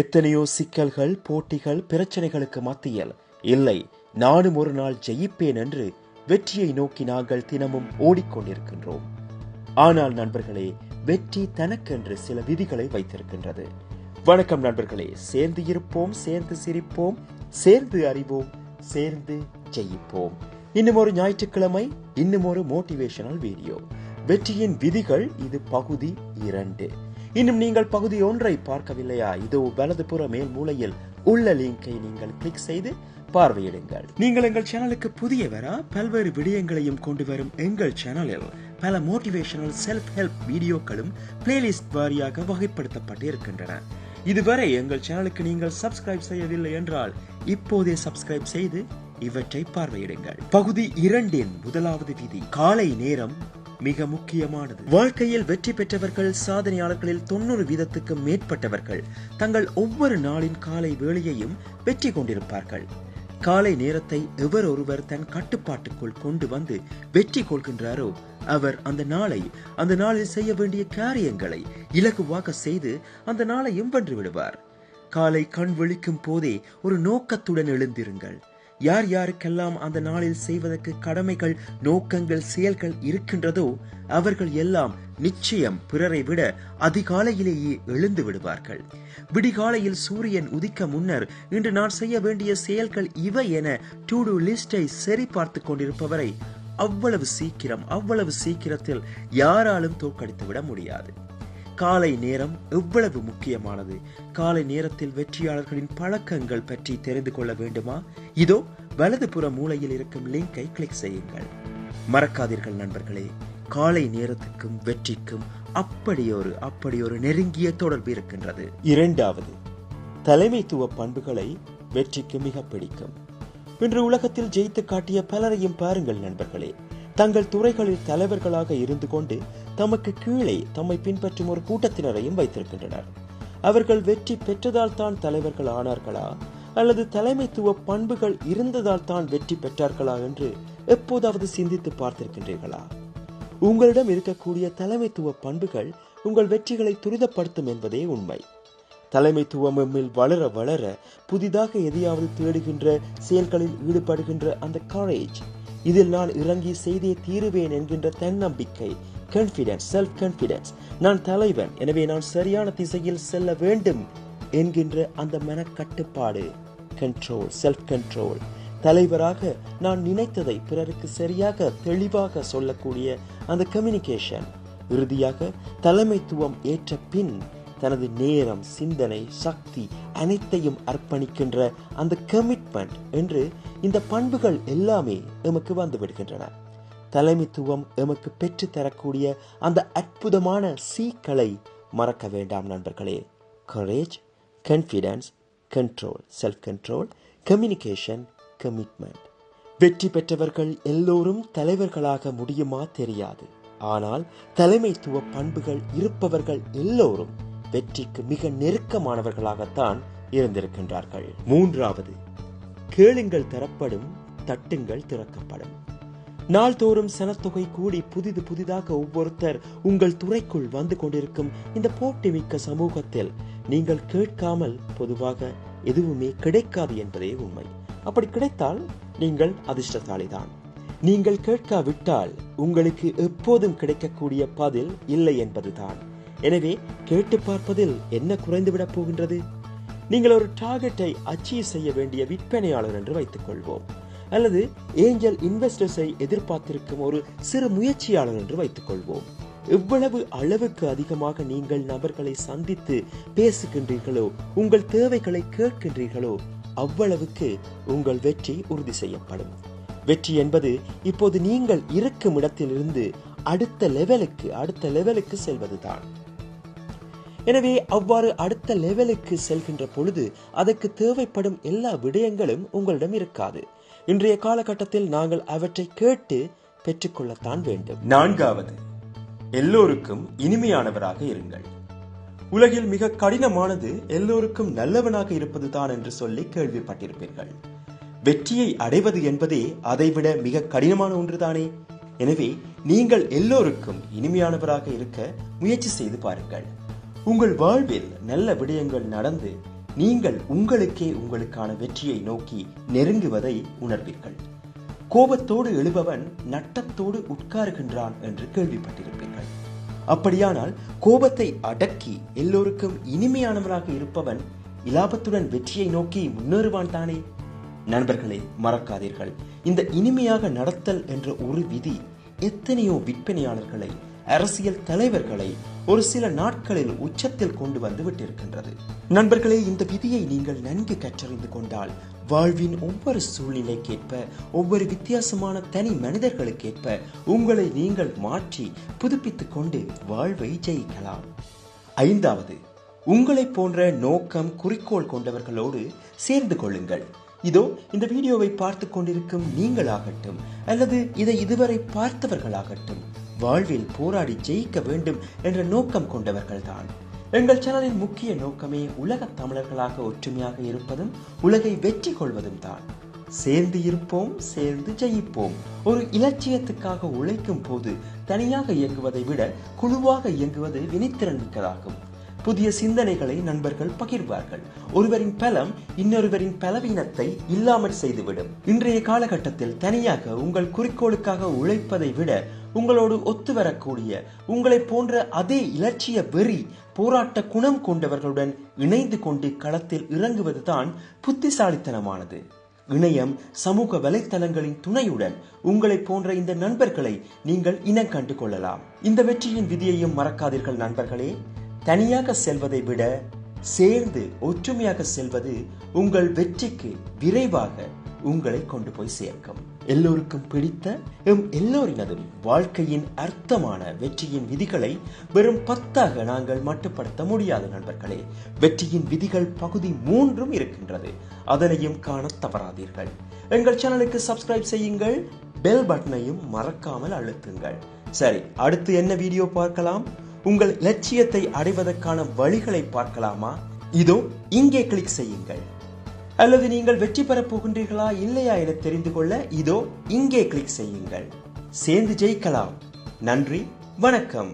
எத்தனையோ சிக்கல்கள் போட்டிகள் பிரச்சனைகளுக்கு மத்தியில் இல்லை நானும் ஒரு நாள் ஜெயிப்பேன் என்று வெற்றியை நோக்கி நாங்கள் தினமும் ஓடிக்கொண்டிருக்கின்றோம். ஆனால் நண்பர்களே வெற்றி தனக்கென்று சில விதிகளை வைத்திருக்கின்றது. வணக்கம் நண்பர்களே சேர்ந்து இருப்போம் சேர்ந்து சிரிப்போம் சேர்ந்து அறிவோம் சேர்ந்து ஜெயிப்போம். இன்னும் ஒரு ஞாயிற்றுக்கிழமை இன்னும் ஒரு மோட்டிவேஷனல் வீடியோ வெற்றியின் விதிகள் இது பகுதி இரண்டு. இன்னும் நீங்கள் பகுதி ஒன்றை பார்க்கவில்லையா? இதோ வலதுபுற மேல் மூலையில் உள்ள லிங்கை நீங்கள் கிளிக் செய்து பார்வையிடுங்கள். நீங்கள் எங்கள் சேனலுக்கு புதியவரா? பல்வேறு விடயங்களையும் கொண்டு வரும் எங்கள் சேனலில் பல மோட்டிவேஷனல் செல்ஃப் ஹெல்ப் வீடியோக்களும் பிளேலிஸ்ட் வாரியாக வகைப்படுத்தப்பட்டு இருக்கின்றன இதுவரை எங்கள் சேனலுக்கு நீங்கள் சப்ஸ்கிரைப் செய்யவில்லை என்றால் இப்போதே சப்ஸ்கிரைப் செய்து இவற்றை பார்வையிடுங்கள். பகுதி இரண்டின் முதலாவது விதி. காலை நேரம் மிக முக்கியமானது. வாழ்க்கையில் வெற்றி பெற்றவர்கள் சாதனையாளர்களில் தொண்ணூறு வீதத்துக்கு மேற்பட்டவர்கள் தங்கள் ஒவ்வொரு நாளின் காலை வேளையையும் வெற்றி கொண்டிருப்பார்கள். காலை நேரத்தை எவர் ஒருவர் தன் கட்டுப்பாட்டுக்குள் கொண்டு வந்து வெற்றி கொள்கின்றாரோ அவர் அந்த நாளை அந்த நாளில் செய்ய வேண்டிய காரியங்களை இலகுவாக செய்து அந்த நாளையும் வென்று விடுவார் காலை கண் விழிக்கும் போதே ஒரு நோக்கத்துடன் எழுந்திருங்கள். யார் யாருக்கெல்லாம் அந்த நாளில் செய்வதற்கு கடமைகள் நோக்கங்கள் செயல்கள் இருக்கின்றதோ அவர்கள் எல்லாம் நிச்சயம் பிறரை விட அதிகாலையிலேயே எழுந்து விடுவார்கள். விடிகாலையில் சூரியன் உதிக்க முன்னர் இன்று நான் செய்ய வேண்டிய செயல்கள் இவை என டு டு லிஸ்டை சரி பார்த்து கொண்டிருப்பவரை அவ்வளவு சீக்கிரம் அவ்வளவு சீக்கிரத்தில் யாராலும் தோற்கடித்து விட முடியாது. காலை நேரம் எவ்வளவு முக்கியமானது? காலை நேரத்தில் வெற்றியாளர்களின் பழக்கங்கள் பற்றி தெரிந்து கொள்ள வேண்டுமா? இதோ வலதுபுற மூலையில் இருக்கும் லிங்கை கிளிக் செய்யுங்கள். மறக்காதீர்கள் நண்பர்களே காலை நேரத்துக்கும் வெற்றிக்கும் அப்படியொரு அப்படியொரு நெருங்கிய தொடர்பு இருக்கின்றது. இரண்டாவது தலைமைத்துவ பண்புகளை வெற்றிக்கு மிக பிடிக்கும். இன்று உலகத்தில் ஜெயித்து காட்டிய பலரையும் பாருங்கள் நண்பர்களே தங்கள் துறைகளில் தலைவர்களாக இருந்து கொண்டு தமக்கு கீழே தம்மை பின்பற்றும் ஒரு கூட்டத்தினரையும் வைத்திருக்கின்றனர். அவர்கள் வெற்றி பெற்றதால் தான் தலைவர்கள் ஆனார்களா? அல்லது தலைமைத்துவ பண்புகள் இருந்ததால் தான் வெற்றி பெற்றார்களா என்று எப்போதாவது சிந்தித்து பார்த்திருக்கின்றீர்களா? உங்களிடம் இருக்கக்கூடிய தலைமைத்துவ பண்புகள் உங்கள் வெற்றிகளை துரிதப்படுத்தும் என்பதே உண்மை. தலைமைத்துவம் எம்மில் வளர வளர புதிதாக எதையாவது தேடுகின்ற செயல்களில் ஈடுபடுகின்ற அந்த கரேஜ் இதில் நான் இறங்கி செய்தே தீருவேன் என்கின்ற தன்னம்பிக்கை கான்ஃபிடென்ஸ் செல்ஃப் கான்ஃபிடென்ஸ் நான் தலைவன். எனவே நான் சரியான திசையில் செல்ல வேண்டும் என்கின்ற அந்த மனக்கட்டுப்பாடு. கண்ட்ரோல் செல்ஃப் கண்ட்ரோல் தலைவராக நான் நினைத்ததை பிறருக்கு சரியாக தெளிவாக சொல்லக்கூடிய அந்த கம்யூனிகேஷன் இறுதியாக தலைமைத்துவம் ஏற்ற பின் தனது நேரம் சிந்தனை சக்தி அனைத்தையும் அர்ப்பணிக்கின்ற அந்த கமிட்மெண்ட் என்று இந்த பண்புகள் எல்லாமே எமக்கு வந்து விடுகின்றன. தலைமைத்துவம் எமக்கு பெற்று தரக்கூடிய அந்த அற்புதமான சீக்களை மறக்க வேண்டாம் நண்பர்களே. Courage confidence control self control communication commitment வெற்றி பெற்றவர்கள் எல்லோரும் தலைவர்களாக முடியுமா தெரியாது. ஆனால் தலைமைத்துவ பண்புகள் இருப்பவர்கள் எல்லோரும் வெற்றிக்கு மிக நெருக்கமானவர்களாகத்தான் இருந்திருக்கின்றார்கள். மூன்றாவது கேளுங்கள் தரப்படும் தட்டுங்கள் திறக்கப்படும். நாள்தோறும் சனத்தொகை கூடி புதிது புதிதாக ஒவ்வொருத்தர் உங்கள் துறைக்குள் வந்து கொண்டிருக்கும் இந்த போட்டி மிக்க சமூகத்தில் நீங்கள் கேட்காமல் பொதுவாக எதுவுமே கிடைக்காது என்பதே உண்மை. அப்படி கிடைத்தால் நீங்கள் அதிர்ஷ்டசாலிதான். நீங்கள் கேட்காவிட்டால் உங்களுக்கு எப்போதும் கிடைக்கக்கூடிய பதில் இல்லை என்பதுதான். எனவே கேட்டு பார்ப்பதில் என்ன குறைந்துவிடப் போகின்றது? நீங்கள் ஒரு டார்கெட்டை அச்சீவ் செய்ய வேண்டிய விற்பனையாளர் என்று வைத்துக் கொள்வோம். அல்லது ஏஞ்சல் இன்வெஸ்டர்ஸை எதிர்பார்த்திருக்கும் ஒரு சிறு முயற்சியாளர் என்று வைத்துக் கொள்வோம் எவ்வளவு அளவுக்கு அதிகமாக நீங்கள் நபர்களை சந்தித்து பேசுகின்றீர்களோ உங்கள் தேவைகளை கேட்கின்றீர்களோ அவ்வளவுக்கு உங்கள் வெற்றி உறுதி செய்யப்படும். வெற்றி என்பது இப்போது நீங்கள் இருக்கும் இடத்திலிருந்து அடுத்த லெவலுக்கு அடுத்த லெவலுக்கு செல்வதுதான். எனவே அவ்வாறு அடுத்த லெவலுக்கு செல்கின்ற பொழுது அதற்கு தேவைப்படும் எல்லா விடயங்களும் உங்களிடம் இருக்காது. இன்றைய காலகட்டத்தில் நாங்கள் அவற்றை கேட்டு பெற்றுக்கொள்ளத்தான் வேண்டும். நான்காவது எல்லோருக்கும் இனிமையானவராக இருங்கள். உலகில் மிக கடினமானது எல்லோருக்கும் நல்லவனாக இருப்பதுதான் என்று சொல்லி கேள்விப்பட்டிருப்பீர்கள். வெற்றியை அடைவது என்பதே அதைவிட மிக கடினமான ஒன்றுதானே? எனவே நீங்கள் எல்லோருக்கும் இனிமையானவராக இருக்க முயற்சி செய்து பாருங்கள். உங்கள் வாழ்வில் நல்ல விடயங்கள் நடந்து நீங்கள் உங்களுக்கே உங்களுக்கான வெற்றியை நோக்கி நெருங்குவதை உணர்வீர்கள். கோபத்தோடு எழுபவன் நட்டத்தோடு உட்காருகின்றான் என்று கேள்விப்பட்டிருப்பீர்கள். அப்படியானால் கோபத்தை அடக்கி எல்லோருக்கும் இனிமையானவராக இருப்பவன் இலாபத்துடன் வெற்றியை நோக்கி முன்னேறுவான் தானே? நண்பர்களே மறக்காதீர்கள். இந்த இனிமையாக நடத்தல் என்ற ஒரு விதி எத்தனையோ விற்பனையாளர்களை அரசியல் தலைவர்களை ஒரு சில நாட்களில் உச்சத்தில் கொண்டு வந்து விட்டிருக்கின்றது. நண்பர்களே இந்த விதியை நீங்கள் நன்கு கற்றறிந்து கொண்டால் வாழ்வின் ஒவ்வொரு சூழ்நிலைக்கேற்ப ஒவ்வொரு வித்தியாசமான தனி மனிதர்களுக்கேற்ப உங்களை நீங்கள் மாற்றி புதுப்பித்துக் கொண்டு வாழ்வை ஜெயிக்கலாம். ஐந்தாவது உங்களைப் போன்ற நோக்கம் குறிக்கோள் கொண்டவர்களோடு சேர்ந்து கொள்ளுங்கள். இதோ இந்த வீடியோவை பார்த்து கொண்டிருக்கும் நீங்களாகட்டும் அல்லது இதை இதுவரை பார்த்தவர்களாகட்டும் வாழ்வில் போராடி ஜெயிக்க வேண்டும் என்ற நோக்கம் கொண்டவர்கள்தான். எங்கள் சேனலின் முக்கிய நோக்கமே உலக தமிழர்களாக ஒற்றுமையாக இருப்பதும் உலகை வெற்றி கொள்வதும் தான். சேர்ந்து இருப்போம் சேர்ந்து ஜெயிப்போம். ஒரு இலட்சியத்துக்காக உழைக்கும் போது தனியாக இயங்குவதை விட குழுவாக இயங்குவது வினைத்திறன் மிக்கதாகும் புதிய சிந்தனைகளை நண்பர்கள் பகிர்வார்கள். ஒருவரின் பலம் இன்னொருவரின் பலவீனத்தை இல்லாமல் செய்துவிடும். இன்றைய காலகட்டத்தில் தனியாக உங்கள் குறிக்கோளுக்காக உழைப்பதை விட உங்களோடு ஒத்து வரக்கூடிய உங்களை போன்ற அதே இலட்சிய வெறி போராட்ட குணம் கொண்டவர்களுடன் இணைந்து கொண்டு களத்தில் இறங்குவதுதான் புத்திசாலித்தனமானது. இணையம் சமூக வலைத்தளங்களின் துணையுடன் உங்களை போன்ற இந்த நண்பர்களை நீங்கள் இனம் கண்டு கொள்ளலாம் இந்த வெற்றியின் விதியையும் மறக்காதீர்கள் நண்பர்களே. தனியாக செல்வதை விட சேர்ந்து ஒற்றுமையாக செல்வது உங்கள் வெற்றிக்கு விரைவாக உங்களை கொண்டு போய் சேர்க்கும். எல்லோருக்கும் பிடித்த எம் எல்லோரினதும் வாழ்க்கையின் அர்த்தமான வெற்றியின் விதிகளை வெறும் பத்தாக நாங்கள் மட்டுப்படுத்த முடியாது நண்பர்களே. வெற்றியின் விதிகள் பகுதி மூன்றும் இருக்கின்றது. அதனையும் காண தவறாதீர்கள். எங்கள் சேனலுக்கு சப்ஸ்கிரைப் செய்யுங்கள். பெல் பட்டனையும் மறக்காமல் அழுத்துங்கள். சரி அடுத்து என்ன வீடியோ பார்க்கலாம்? உங்கள் லட்சியத்தை அடைவதற்கான வழிகளை பார்க்கலாமா? இதோ இங்கே கிளிக் செய்யுங்கள். அல்லது நீங்கள் வெற்றி பெறப் போகின்றீர்களா இல்லையா என தெரிந்து கொள்ள இதோ இங்கே கிளிக் செய்யுங்கள். சேர்ந்து ஜெயிக்கலாம். நன்றி வணக்கம்.